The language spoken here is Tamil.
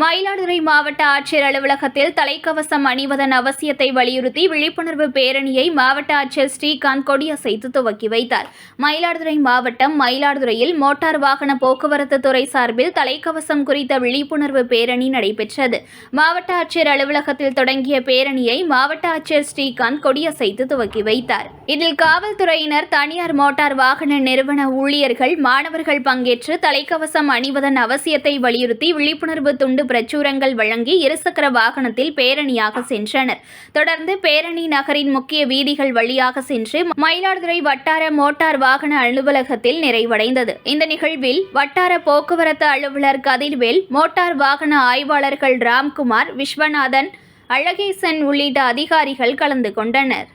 மயிலாடுதுறை மாவட்ட ஆட்சியர் அலுவலகத்தில் தலைக்கவசம் அணிவதன் அவசியத்தை வலியுறுத்தி விழிப்புணர்வு பேரணியை மாவட்ட ஆட்சியர் ஸ்ரீகாந்த் கொடியசைத்து துவக்கி வைத்தார். மயிலாடுதுறை மாவட்டம் மயிலாடுதுறையில் மோட்டார் வாகன போக்குவரத்து துறை சார்பில் தலைக்கவசம் குறித்த விழிப்புணர்வு பேரணி நடைபெற்றது. மாவட்ட ஆட்சியர் அலுவலகத்தில் தொடங்கிய பேரணியை மாவட்ட ஆட்சியர் ஸ்ரீகாந்த் கொடியசைத்து துவக்கி வைத்தார். இதில் காவல்துறையினர் தனியார் மோட்டார் வாகன நிறுவன ஊழியர்கள் மாணவர்கள் பங்கேற்று தலைக்கவசம் அணிவதன் அவசியத்தை வலியுறுத்தி விழிப்புணர்வு துண்டு பிரச்சுரங்கள் வழங்கி இருசக்கர வாகனத்தில் பேரணியாக சென்றனர். தொடர்ந்து பேரணி நகரின் முக்கிய வீதிகள் வழியாக சென்று மயிலாடுதுறை வட்டார மோட்டார் வாகன அலுவலகத்தில் நிறைவடைந்தது. இந்த நிகழ்வில் வட்டார போக்குவரத்து அலுவலர் கதிர்வேல் மோட்டார் வாகன ஆய்வாளர்கள் ராம்குமார் விஸ்வநாதன் அழகேசன் உள்ளிட்ட அதிகாரிகள் கலந்து கொண்டனர்.